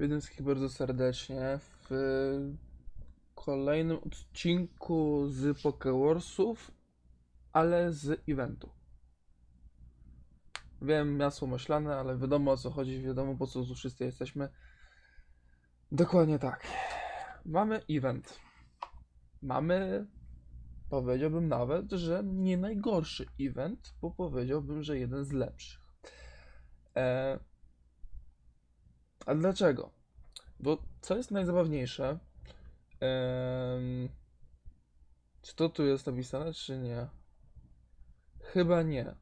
Witam wszystkich bardzo serdecznie w kolejnym odcinku z Pokewarsów, ale z eventu. Wiem, masło maślane, ale wiadomo o co chodzi, wiadomo po co tu wszyscy jesteśmy. Dokładnie tak. Mamy event. Mamy, powiedziałbym nawet, że nie najgorszy event, bo powiedziałbym, że jeden z lepszych. E, a dlaczego? Bo co jest najzabawniejsze? Em, czy to tu jest napisane, czy nie? Chyba nie.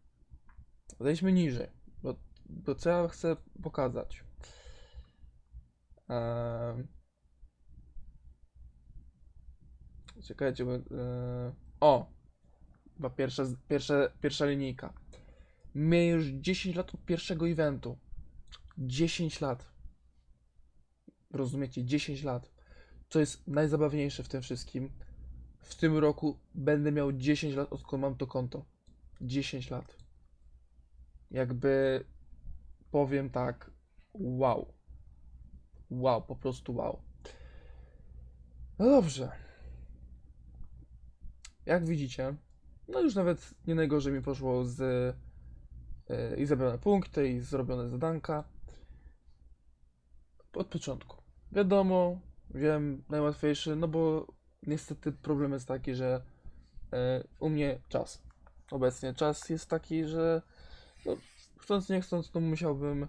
Zejdźmy niżej, bo, bo co ja chcę pokazać? Em, czekajcie, bo, e, o! Chyba pierwsza, pierwsza, pierwsza linijka. Miej już 10 lat od pierwszego eventu. 10 lat. Rozumiecie? 10 lat. Co jest najzabawniejsze w tym wszystkim? W tym roku będę miał 10 lat, odkąd mam to konto. 10 lat. Jakby powiem tak, wow. Wow, po prostu wow. No dobrze. Jak widzicie, no już nawet nie najgorzej mi poszło z e, i punkty, i zrobione zadanka. Od początku. Wiadomo, wiem, najłatwiejszy, no bo niestety problem jest taki, że e, u mnie czas. Obecnie czas jest taki, że no, chcąc nie chcąc, no musiałbym,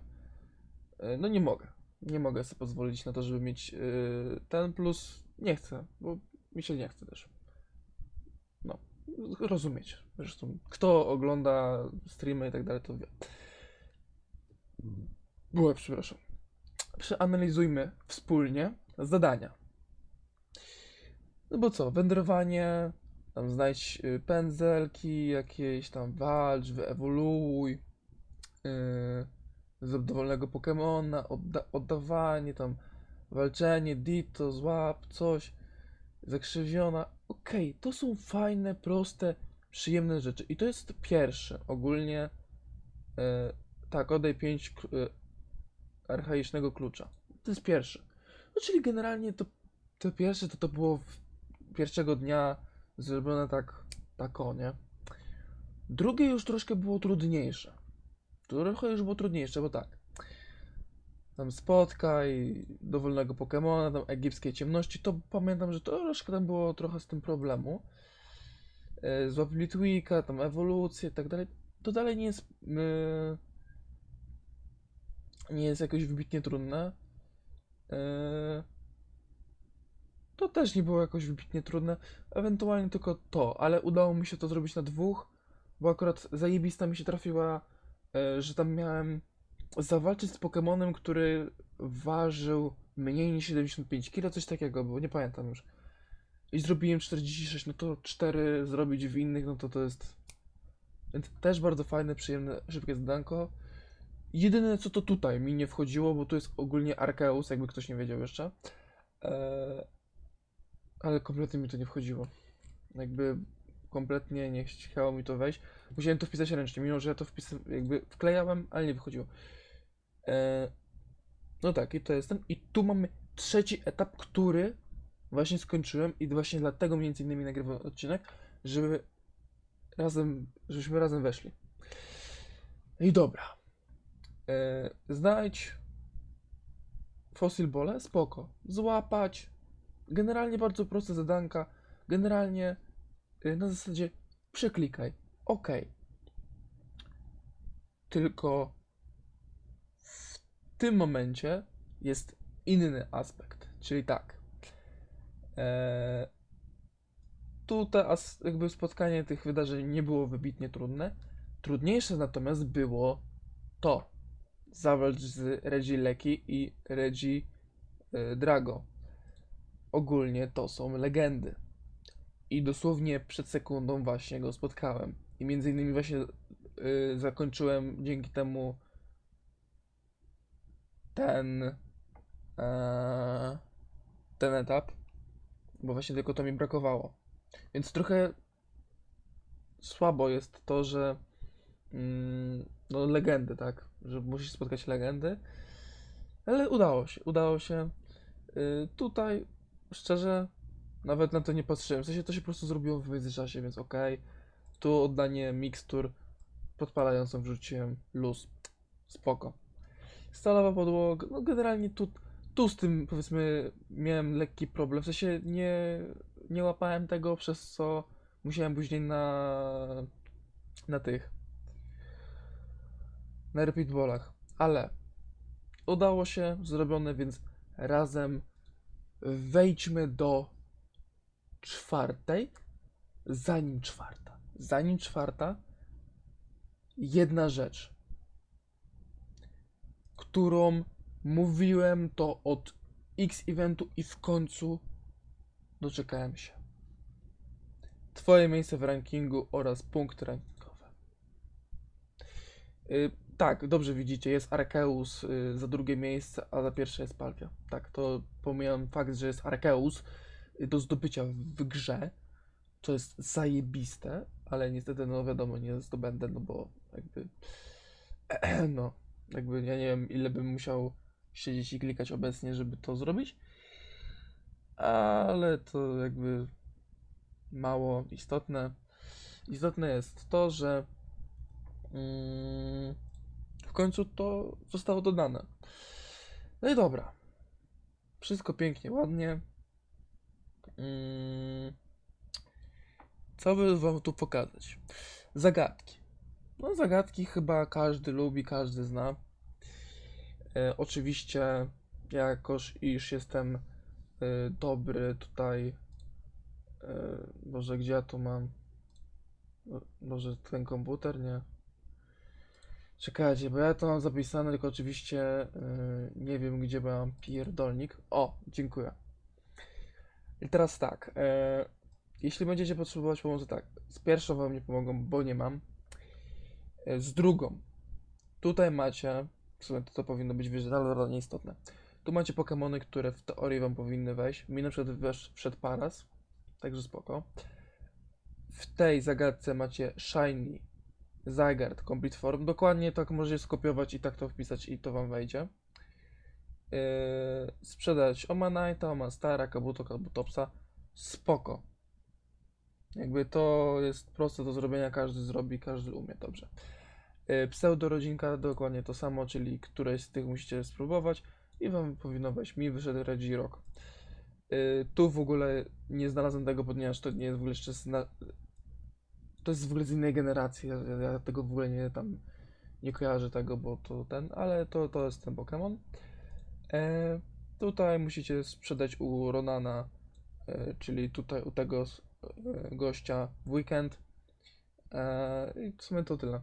e, no nie mogę. Nie mogę sobie pozwolić na to, żeby mieć e, ten plus. Nie chcę, bo mi się nie chce też. No, rozumiecie. Zresztą, kto ogląda streamy i tak dalej, to wie. Było, przepraszam przeanalizujmy wspólnie zadania. No bo co, wędrowanie, tam znajdź y, pędzelki, jakieś tam walcz, wyewoluuj, yy, zrób dowolnego Pokemona, odda oddawanie, tam walczenie, dito, złap, coś, zakrzywiona. Okej, to są fajne, proste, przyjemne rzeczy. I to jest pierwsze, ogólnie, yy, tak, oddaj 5 archaicznego klucza. To jest pierwsze. No czyli generalnie to, to pierwsze to to było pierwszego dnia zrobione tak, tak o, nie? Drugie już troszkę było trudniejsze. Trochę już było trudniejsze, bo tak. Tam spotkaj dowolnego Pokemona, tam egipskiej ciemności, to pamiętam, że troszkę tam było trochę z tym problemu. E, Złap Litwika, tam ewolucję i tak dalej. To dalej nie jest... Yy nie jest jakoś wybitnie trudne. Eee, To też nie było jakoś wybitnie trudne. Ewentualnie tylko to, ale udało mi się to zrobić na dwóch, bo akurat zajebista mi się trafiła, e, że tam miałem zawalczyć z Pokemonem, który ważył mniej niż 75 kg, coś takiego, bo nie pamiętam już. I zrobiłem 46, no to 4 zrobić w innych, no to to jest... Więc też bardzo fajne, przyjemne, szybkie zadanko. Jedyne co to tutaj mi nie wchodziło, bo tu jest ogólnie Arceus, jakby ktoś nie wiedział jeszcze. Eee, ale kompletnie mi to nie wchodziło. Jakby kompletnie nie chciało mi to wejść. Musiałem to wpisać ręcznie, mimo że ja to wpis jakby wklejałem, ale nie wychodziło. Eee, no tak, i to jest ten. I tu mamy trzeci etap, który właśnie skończyłem i właśnie dlatego między innymi nagrywam odcinek, żeby razem, żebyśmy razem weszli. I dobra. E, znajdź fossil bole, spoko. Złapać. Generalnie bardzo proste zadanka. Generalnie e, na zasadzie przeklikaj. OK. Tylko w tym momencie jest inny aspekt. Czyli tak. E, tutaj jakby spotkanie tych wydarzeń nie było wybitnie trudne. Trudniejsze natomiast było to zawalcz z Regi Leki i Regi y, Drago. Ogólnie to są legendy. I dosłownie przed sekundą właśnie go spotkałem. I między innymi właśnie y, zakończyłem dzięki temu ten e, ten etap, bo właśnie tylko to mi brakowało. Więc trochę słabo jest to, że mm, no legendy, tak? Że musisz spotkać legendy. Ale udało się, udało się. Y, tutaj, szczerze, nawet na to nie patrzyłem. W sensie to się po prostu zrobiło w międzyczasie, więc okej. Tu oddanie mikstur podpalającą wrzuciłem luz. Spoko. Stalowa podłoga, no generalnie tu, tu z tym powiedzmy miałem lekki problem. W sensie nie, nie łapałem tego, przez co musiałem później na, na tych, na repeatballach. Ale udało się, zrobione, więc razem wejdźmy do czwartej. Zanim czwarta, zanim czwarta, jedna rzecz, którą mówiłem to od X eventu i w końcu doczekałem się. Twoje miejsce w rankingu oraz punkty rankingowe. Y, tak, dobrze widzicie, jest Arceus y, za drugie miejsce, a za pierwsze jest Palkia. Tak, to pomijam fakt, że jest Arceus y, do zdobycia w grze. To jest zajebiste, ale niestety, no wiadomo, nie zdobędę, no bo jakby, no, jakby ja nie wiem, ile bym musiał siedzieć i klikać obecnie, żeby to zrobić, ale to jakby mało istotne. Istotne jest to, że mm, końcu to zostało dodane. No i dobra. Wszystko pięknie, ładnie. Mm, co by wam tu pokazać? Zagadki. No, zagadki chyba każdy lubi, każdy zna. E, oczywiście, jakoż iż jestem e, dobry tutaj. E, Boże, gdzie ja tu mam? Może ten komputer? Nie. Czekajcie, bo ja to mam zapisane, tylko oczywiście e, nie wiem, gdzie mam pierdolnik. O, dziękuję. I teraz tak. E, jeśli będziecie potrzebować pomocy, tak. Z pierwszą wam nie pomogą, bo nie mam. E, z drugą. Tutaj macie. W sumie to, to powinno być wyżej, ale dobra, nieistotne. Tu macie Pokémony, które w teorii wam powinny wejść. Mi na przykład wesz, wszedł Paras, także spoko. W tej zagadce macie Shiny, Zygarde, Complete Form. Dokładnie tak możecie skopiować i tak to wpisać i to wam wejdzie. Yy, sprzedać Omanite'a, Omanstara, Kabuto, Kabutopsa. Spoko. Jakby to jest proste do zrobienia, każdy zrobi, każdy umie dobrze. Yy, Pseudorodzinka dokładnie to samo, czyli któreś z tych musicie spróbować i wam powinno wejść. Mi wyszedł Regirok. Yy, tu w ogóle nie znalazłem tego, ponieważ to nie jest w ogóle jeszcze. To jest w ogóle z innej generacji. Ja, ja- tego w ogóle nie tam nie kojarzę tego, bo to ten, ale to, to jest ten Pokémon. E, tutaj musicie sprzedać u Ronana, e, czyli tutaj u tego e, gościa w weekend. E, I w sumie to tyle.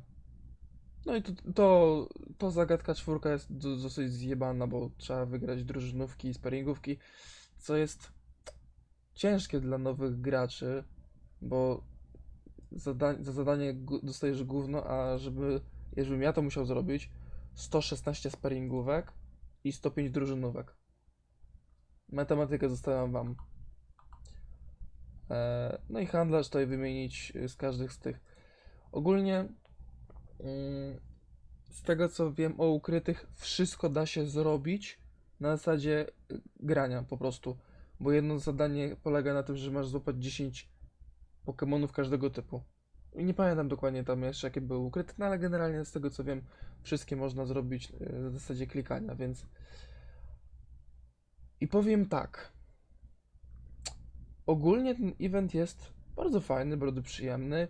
No i to, to, to zagadka czwórka jest do, dosyć zjebana, bo trzeba wygrać drużynówki i sparingówki, co jest ciężkie dla nowych graczy, bo zada, za zadanie dostajesz gówno, a żeby, żebym ja to musiał zrobić, 116 sparingówek i 105 drużynówek. Matematykę zostawiam wam. E, no i handlarz tutaj wymienić z każdych z tych. Ogólnie mm, z tego co wiem o ukrytych, wszystko da się zrobić na zasadzie y, grania po prostu. Bo jedno zadanie polega na tym, że masz złapać 10 Pokemonów każdego typu. Nie pamiętam dokładnie tam jeszcze jakie były ukryte, no ale generalnie z tego co wiem, wszystkie można zrobić y, na zasadzie klikania, więc. I powiem tak. Ogólnie ten event jest bardzo fajny, bardzo przyjemny.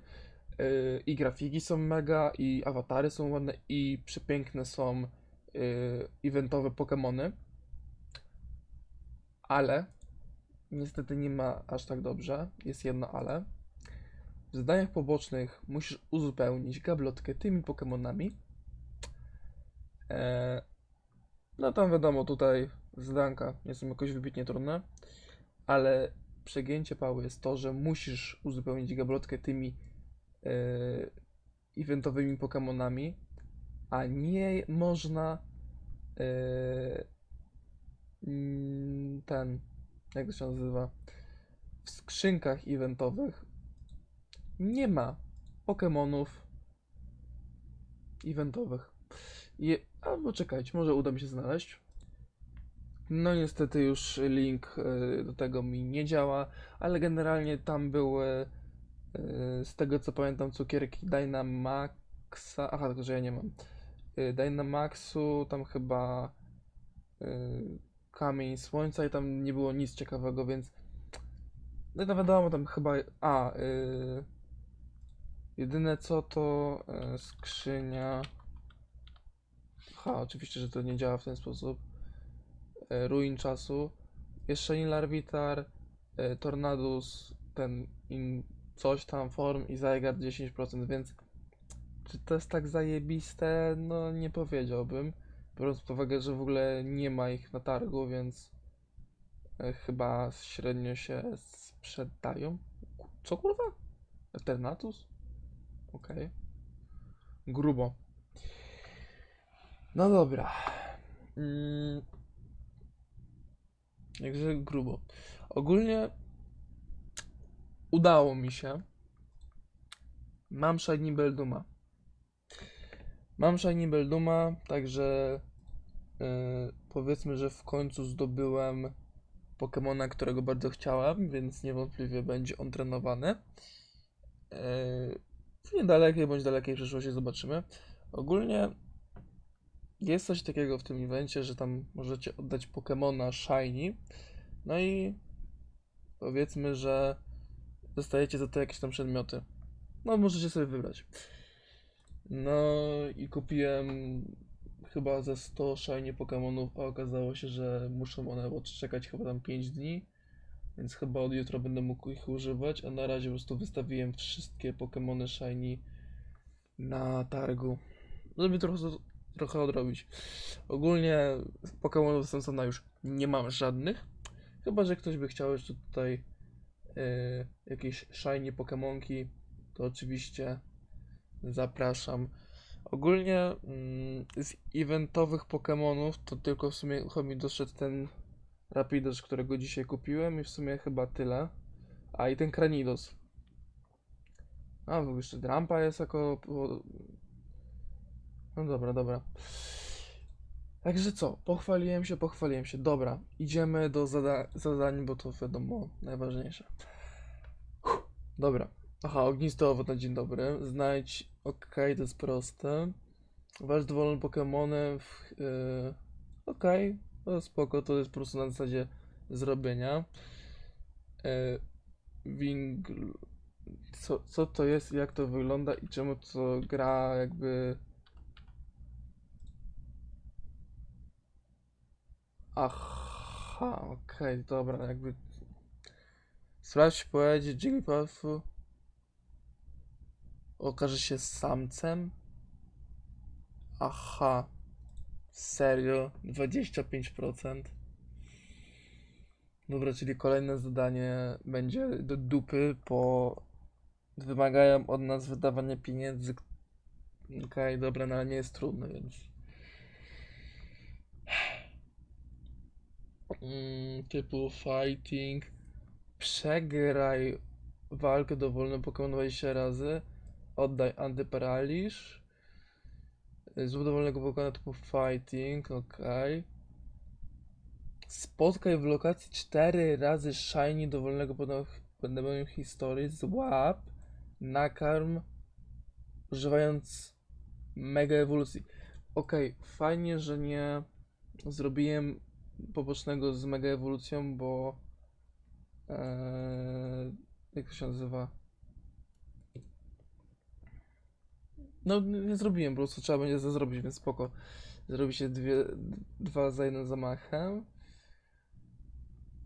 Yy, I grafiki są mega, i awatary są ładne, i przepiękne są yy, eventowe Pokémony. Ale niestety nie ma aż tak dobrze. Jest jedno ale. W zadaniach pobocznych musisz uzupełnić gablotkę tymi Pokémonami. E, no tam wiadomo, tutaj zadanka nie są jakoś wybitnie trudne, ale przegięcie pały jest to, że musisz uzupełnić gablotkę tymi e, eventowymi Pokémonami, a nie można e, ten, jak to się nazywa, w skrzynkach eventowych nie ma Pokémonów eventowych. Je, albo czekajcie, może uda mi się znaleźć. No niestety już link y, do tego mi nie działa, ale generalnie tam były y, z tego co pamiętam cukierki Dynamaxa, aha, tylko że ja nie mam. Dynamaxu, tam chyba Kamień Słońca i tam nie było nic ciekawego, więc no to wiadomo, tam chyba, a, y, jedyne co to y, skrzynia, ha, oczywiście, że to nie działa w ten sposób, y, Ruin Czasu, jeszcze Larvitar, y, Tornadus, ten in, coś tam, Form i Zygarde 10%, więc czy to jest tak zajebiste? No nie powiedziałbym, biorąc pod uwagę, że w ogóle nie ma ich na targu, więc chyba średnio się sprzedają. Co kurwa? Eternatus? Okej. Grubo. No dobra. Mm. Jakże grubo. Ogólnie udało mi się. Mam Shiny Belduma. Mam Shiny Belduma, także yy, powiedzmy, że w końcu zdobyłem Pokemona, którego bardzo chciałem, więc niewątpliwie będzie on trenowany. Yy, w niedalekiej bądź dalekiej przyszłości zobaczymy. Ogólnie jest coś takiego w tym evencie, że tam możecie oddać Pokemona Shiny. No i powiedzmy, że dostajecie za to jakieś tam przedmioty. No, możecie sobie wybrać. No i kupiłem chyba ze 100 shiny Pokemonów, a okazało się, że muszą one odczekać chyba tam 5 dni. Więc chyba od jutra będę mógł ich używać, a na razie po prostu wystawiłem wszystkie Pokemony shiny na targu. Żeby trochę, trochę odrobić. Ogólnie Pokemonów z Samsona już nie mam żadnych. Chyba, że ktoś by chciał jeszcze tutaj yy, jakieś shiny Pokemonki, to oczywiście zapraszam. Ogólnie mm, z eventowych Pokemonów to tylko w sumie chyba mi doszedł ten Rapidash, którego dzisiaj kupiłem i w sumie chyba tyle. A i ten Kranidos. A, ogóle jeszcze Drampa jest jako... No dobra, dobra. Także co, pochwaliłem się, pochwaliłem się. Dobra, idziemy do zada zadań, bo to wiadomo, najważniejsze. Uff, dobra. Aha, ognisty owoc na dzień dobry. Znajdź, okej, to jest proste. Wasz dowolny Pokemonem w... Yy... Okej, no spoko, to jest po prostu na zasadzie zrobienia. Yy... Wing... Co, co to jest, jak to wygląda i czemu to gra jakby... Aha, okej, dobra, jakby... Sprawdź pojedzie Jigglypuffu. Okaże się samcem. Aha. Serio? 25%. Dobra, czyli kolejne zadanie będzie do dupy, bo wymagają od nas wydawania pieniędzy. Okej, dobra, no ale nie jest trudno, więc. Mm, typu fighting. Przegraj walkę dowolną Pokémon 20 razy. Oddaj antyparaliż. Zrób dowolnego Pokemona typu fighting, okej. Spotkaj w lokacji 4 razy shiny dowolnego Pokémon historii. Złap. Nakarm. Używając mega ewolucji. Okej, fajnie, że nie zrobiłem pobocznego z mega ewolucją, bo Eee, jak to się nazywa? No, nie zrobiłem, po prostu trzeba będzie to zrobić, więc spoko. Zrobi się dwie, dwa za jednym zamachem.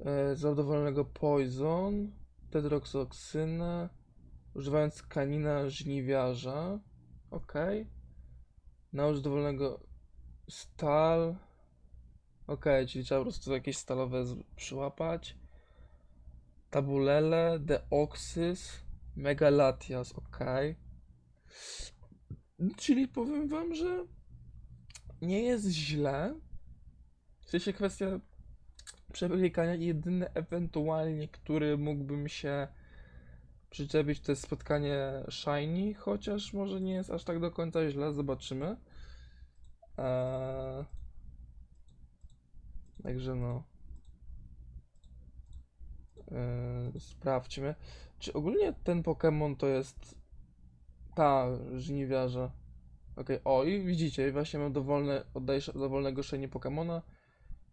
E, za dowolnego Poison, Tetroxoksynę, używając kanina żniwiarza. Ok. Naucz dowolnego Stal. Ok, czyli trzeba po prostu jakieś stalowe przyłapać. Tabulele, Deoxys, Megalatias, ok. Czyli powiem wam, że nie jest źle. W sensie kwestia przeklikania. Jedyny ewentualnie, który mógłbym się przyczepić, to jest spotkanie Shiny, chociaż może nie jest aż tak do końca źle, zobaczymy. Eee... Także no. Yy, sprawdźmy. Czy ogólnie ten Pokémon to jest ta żniwiarza? Okej, o i widzicie, właśnie mam dowolne, oddaję sz- dowolnego szenie Pokemona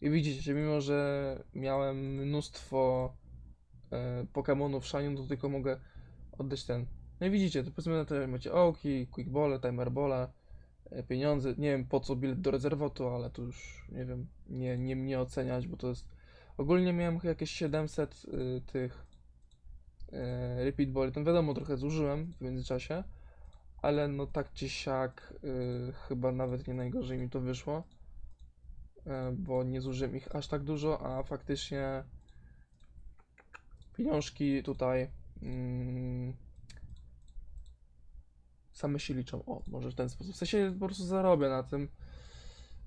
i widzicie, mimo że miałem mnóstwo e, Pokemonów to tylko mogę oddać ten. No i widzicie, to powiedzmy na to macie Oki, Quickbole, Timerbole, e, pieniądze, nie wiem po co bilet do rezerwotu, ale to już, nie wiem, nie, nie mnie oceniać, bo to jest... Ogólnie miałem chyba jakieś 700 y, tych e, Repeat Ball, to wiadomo, trochę zużyłem w międzyczasie, ale no tak czy siak y, chyba nawet nie najgorzej mi to wyszło, e, bo nie zużyłem ich aż tak dużo, a faktycznie pieniążki tutaj mm, same się liczą. O, może w ten sposób. W sensie po prostu zarobię na tym.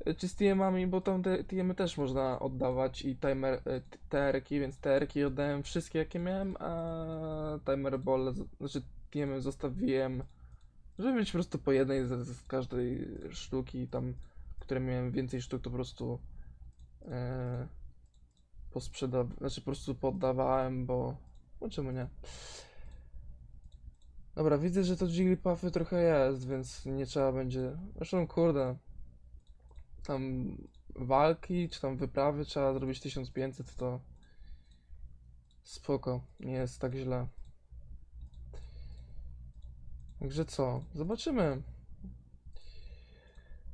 Y, Czy z TM-ami, bo tam TM-y też można oddawać i timer, y, TR-ki, więc TR-ki oddałem wszystkie jakie miałem, a timer ball, znaczy TM zostawiłem, żeby mieć po prostu po jednej z, z każdej sztuki tam, które miałem więcej sztuk, to po prostu e, posprzedawałem, znaczy po prostu poddawałem, bo no czemu nie? Dobra, widzę, że to Jigglypuffy trochę jest, więc nie trzeba będzie. Zresztą, kurde, tam walki, czy tam wyprawy trzeba zrobić 1500, to spoko, nie jest tak źle. Także co? Zobaczymy.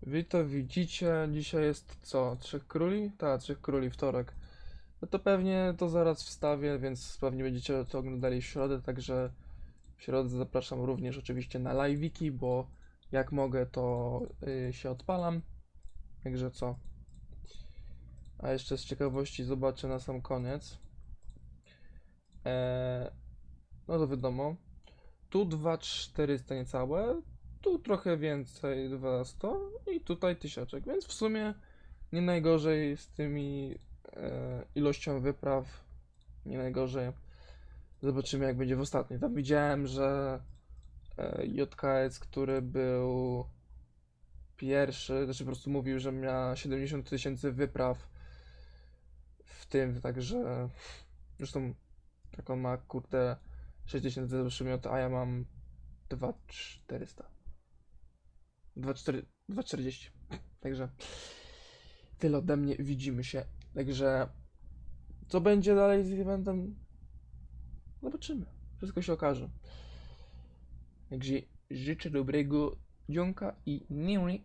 Wy to widzicie, dzisiaj jest co? Trzech króli? Tak, Trzech Króli, wtorek. No to pewnie to zaraz wstawię, więc pewnie będziecie to oglądali w środę, także w środę zapraszam również oczywiście na live'iki, bo jak mogę to y, się odpalam. Także co? A jeszcze z ciekawości zobaczę na sam koniec. Eee, no to wiadomo. Tu 2400 niecałe, tu trochę więcej 200 i tutaj tysiaczek, więc w sumie nie najgorzej z tymi e, ilością wypraw, nie najgorzej. Zobaczymy jak będzie w ostatniej. Tam widziałem, że e, JKS, który był pierwszy, znaczy po prostu mówił, że miał 70 tysięcy wypraw w tym, także zresztą on ma kurde 6000 przymioty, a ja mam 2400. 24 240. Także tyle ode mnie, widzimy się. Także co będzie dalej z eventem? Zobaczymy. Wszystko się okaże. Także życzę dobrego dzionka i miłej